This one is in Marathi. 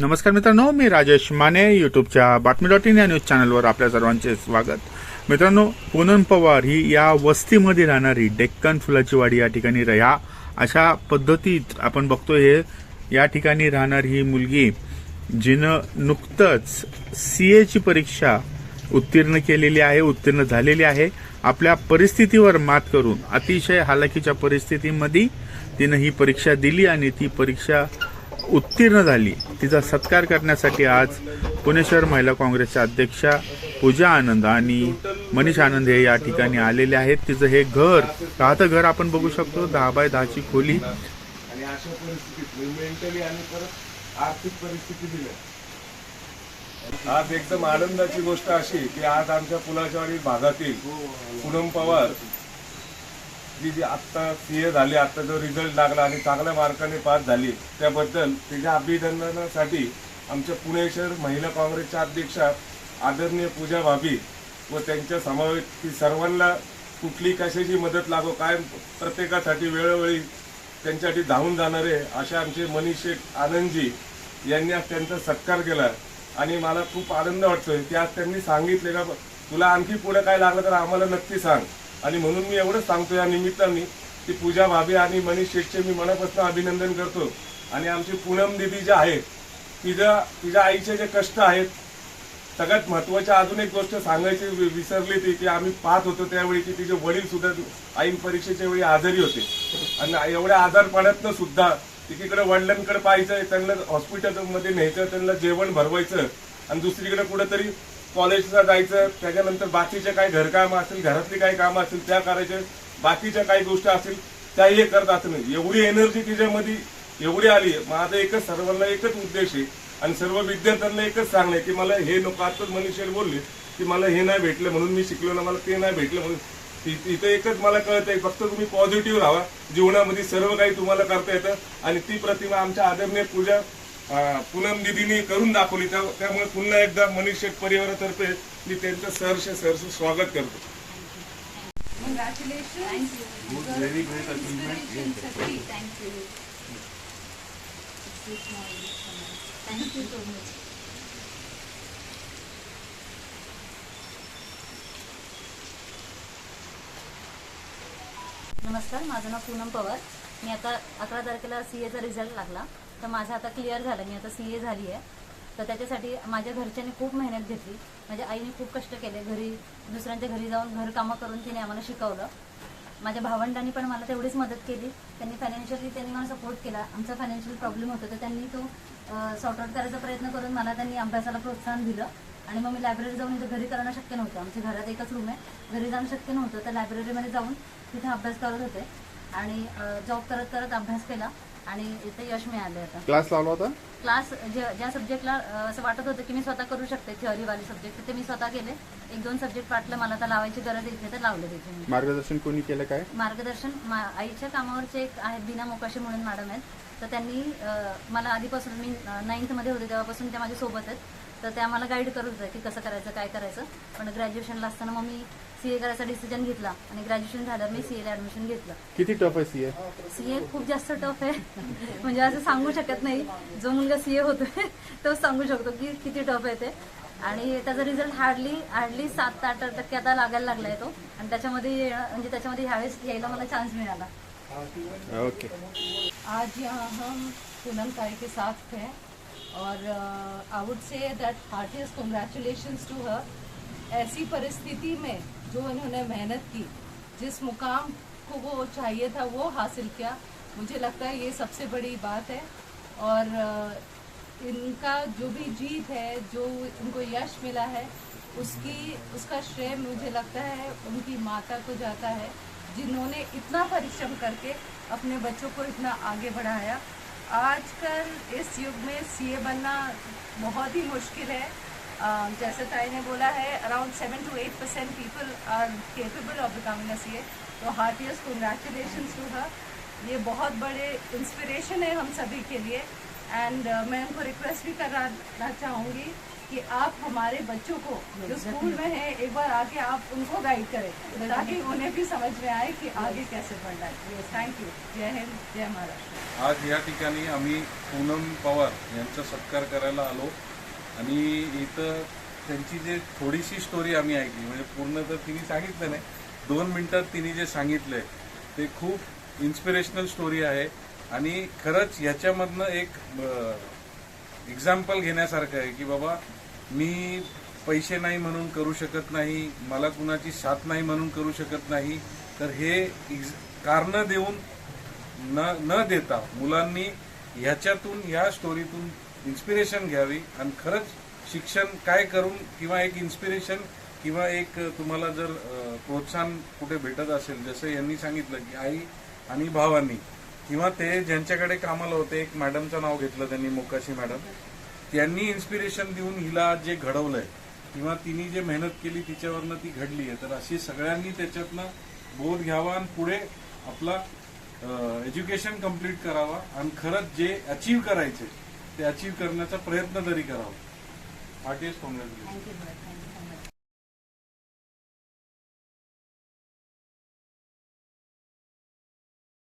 नमस्कार मित्रांनो मी राजेश माने युट्यूबच्या बातमी डॉट इन या न्यूज चॅनलवर आपल्या सर्वांचे स्वागत. मित्रांनो पूनम पवार ही या वस्तीमध्ये राहणारी डेक्कन फुलाची वाडी या ठिकाणी रया अशा पद्धतीत आपण बघतो हे या ठिकाणी राहणारी ही मुलगी जिनं नुकतंच सी एची परीक्षा उत्तीर्ण केलेली आहे उत्तीर्ण झालेली आहे. आपल्या परिस्थितीवर मात करून अतिशय हालाकीच्या परिस्थितीमध्ये तिनं ही परीक्षा दिली आणि ती परीक्षा उत्तीर्ण झाली. तिचा सत्कार करण्यासाठी आज पुणे शहर महिला काँग्रेसच्या अध्यक्षा पूजा आनंद आणि मनीष आनंद हे या ठिकाणी आलेले आहेत. तिचं हे घर राहतं घर आपण बघू शकतो दहा बाय दहाची खोली. आणि अशा परिस्थितीत मेंटली आणि परत आर्थिक परिस्थिती दिल्या आज एकदम आनंदाची गोष्ट अशी की आज आमच्या पुलाच्यावाडी भागातील पूनम पवार जी जी आत्ता सी ए झाली आत्ता जो रिझल्ट लागला आणि चांगल्या मार्काने पास झाली त्याबद्दल तिच्या अभिनंदनासाठी आमच्या पुणे शहर महिला काँग्रेसच्या अध्यक्षा आदरणीय पूजा भाभी व त्यांच्या समावेश सर्वांना कुठली कशाची मदत लागो काय प्रत्येकासाठी वेळोवेळी त्यांच्यासाठी धावून जाणारे असे आमचे मनीष शेख आनंदजी यांनी आज त्यांचा सत्कार केला. आणि मला खूप आनंद वाटतोय. की आज त्यांनी सांगितले का तुला आणखी पुढे काय लागलं तर आम्हाला नक्की सांग. आणि म्हणून मी एवढंच सांगतो या निमित्ताने की पूजा भाभी आणि मनीष शेठचे मी मनापासून अभिनंदन करतो. आणि आमची पूनम दिदी जी आहे तिच्या तिच्या आईचे जे कष्ट आहेत सगळ्यात महत्त्वाच्या अजून एक गोष्ट सांगायची विसरली ती की आम्ही पाहत होतो त्यावेळी की तिचे वडील सुद्धा ऐन परीक्षेच्या वेळी आजारी होते. आणि एवढ्या आजारपणातनं सुद्धा एकीकडे वडिलांकडे पाहायचं त्यांना हॉस्पिटलमध्ये न्यायचं त्यांना जेवण भरवायचं आणि दुसरीकडे कुठेतरी कॉलेजला जायचं त्याच्यानंतर बाकीचे काही घरकाम असतील घरातली काही कामं असतील त्या करायचे. बाकीच्या काही गोष्टी असतील त्याही हे करत असतील एवढी एनर्जी तिच्यामध्ये एवढी आली. माझा एकच सर्वांना एकच उद्देश आहे. आणि सर्व विद्यार्थ्यांना एकच सांगणे आहे की मला हे नको. आताच मनुष्य बोलले की मला हे नाही भेटलं म्हणून मी शिकलो ना मला ते नाही भेटलं म्हणून. इथं एकच मला कळत आहे फक्त तुम्ही पॉझिटिव्ह राहा. जीवनामध्ये सर्व काही तुम्हाला करता येतं. आणि ती प्रतिमा आमच्या आदरणीय पूजा पूनम दिदीने करून दाखवली. त्या- त्यामुळे पुन्हा एकदा मनीष शेठ परिवारातर्फे मी त्यांचं सहर्ष सहर्ष स्वागत करतो. नमस्कार माझं नाव पूनम पवार. मी आता अकरा तारखेला सी एचा रिझल्ट लागला. तर माझं आता क्लिअर झालं. मी आता सी ए झाली आहे तर त्याच्यासाठी माझ्या घरच्यांनी खूप मेहनत घेतली. माझ्या आईने खूप कष्ट केले. घरी दुसऱ्यांच्या घरी जाऊन घरकामं करून तिने आम्हाला शिकवलं. माझ्या भावंडांनी पण मला तेवढीच मदत केली. त्यांनी फायनान्शियली त्यांनी मला सपोर्ट केला. आमचा फायनान्शियल प्रॉब्लेम होता. तर त्यांनी तो सॉर्ट आउट करायचा प्रयत्न करून मला त्यांनी अभ्यासाला प्रोत्साहन दिलं. आणि मग मी लायब्ररी जाऊन इथं घरी करणं शक्य नव्हतं. आमच्या घरात एकच रूम आहे. घरी जाणं शक्य नव्हतं. तर लायब्ररीमध्ये जाऊन तिथे अभ्यास करत होते. आणि जॉब करत करत अभ्यास केला आणि इथे यश मिळालं आता. क्लास लावला होता? क्लास ज्या ज्या सब्जेक्टला असं वाटत होतं की मी स्वतः करू शकते थिअरीवाले सब्जेक्ट ते मी स्वतः केले. एक दोन सब्जेक्ट वाटलं मला तर लावायची गरज इथे तर लावले तिथे मी. मार्गदर्शन कोणी केलं काय? मार्गदर्शन मा आईच्या कामावरचे एक आहेत बिना मोकाशी म्हणून मॅडम आहेत. तर त्यांनी मला आधीपासून मी नाईन्थमध्ये होते तेव्हापासून त्या माझ्यासोबत आहेत. तर त्या मला गाईड करत होत्या की कसं करायचं काय करायचं. पण ग्रॅज्युएशनला असताना मग मी सी ए करायचा डिसिजन घेतला आणि ग्रॅज्युएशन झाल्यावर मी सी एला ॲडमिशन घेतलं. किती टफ आहे सी ए सी ए खूप जास्त टफ आहे. म्हणजे असं सांगू शकत नाही. जो मुलगा सी ए होतोय तोच सांगू शकतो की किती टफ आहे ते. आणि त्याचा रिझल्ट हार्डली हार्डली सात ते आठ टक्के आता लागायला लागलाय तो. आणि त्याच्यामध्ये म्हणजे त्याच्यामध्ये ह्यावेळेस यायला मला चान्स मिळाला. ओके आज यहाँ हम पूनम ताई के साथ थे और I would say that heartiest congratulations to हर ऐसी परिस्थिति में जो इन्होंने मेहनत की जिस मुकाम को वो चाहिए था वो हासिल किया। मुझे लगता है ये सबसे बड़ी बात है। और uh, इनका जो भी जीत है जो इनको यश मिला है उसकी उसका श्रेय मुझे लगता है उनकी माता को जाता है जिन्होंने इतना परिश्रम करके अपने बच्चों को इतना आगे बढ़ाया। आजकल इस युग में सीए बनना बहुत ही मुश्किल है। जैसे ताई ने बोला है around seven to eight percent people are capable of becoming a CA तो हार्टियस्ट कंग्रेचुलेशन टू हर ये बहुत बड़े इंस्पिरेशन है हम सभी के लिए। एंड मैं उनको रिक्वेस्ट भी करना चाहूँगी। कि आप हमारे बच्चों को जो स्कूल में है एक बार आके आप उनको गाइड करें ताकि उन्हें भी समझ में आए कि आगे कैसे बढ़ना है। थैंक यू जय हिंद जय महाराष्ट्र आज या ठिकाणी आम्ही पूनम पवार यांचा सत्कार करायला आलो आणि इथं त्यांची जे थोडीशी स्टोरी आम्ही ऐकली म्हणजे पूर्ण तर तिने सांगितलं नाही. दोन मिनिटात तिने जे सांगितलंय ते खूप इन्स्पिरेशनल स्टोरी आहे. आणि खरंच ह्याच्यामधनं एक एक्झाम्पल घेण्यासारखं आहे की बाबा मी पैसे नाही म्हणून करू शकत नाही मला कुणाची साथ नाही म्हणून करू शकत नाही तर हे कारणं देऊन न न देता मुलांनी ह्याच्यातून ह्या स्टोरीतून इन्स्पिरेशन घ्यावी आणि खरंच शिक्षण काय करून किंवा एक इन्स्पिरेशन किंवा एक तुम्हाला जर प्रोत्साहन कुठे भेटत असेल जसं यांनी सांगितलं की आई आणि भावांनी किंवा ते ज्यांच्याकडे कामाला होते एक मॅडमचं नाव घेतलं त्यांनी मोकाशी मॅडम त्यांनी इन्स्पिरेशन देऊन हिला जे घडवलंय किंवा तिने जे मेहनत केली तिच्यावरनं ती घडली आहे. तर अशी सगळ्यांनी त्याच्यातनं बोध घ्यावा आणि पुढे आपला एज्युकेशन कंप्लीट करावा आणि खरंच जे अचीव करायचे ते अचीव करण्याचा प्रयत्न तरी करावा. Heartiest congrats.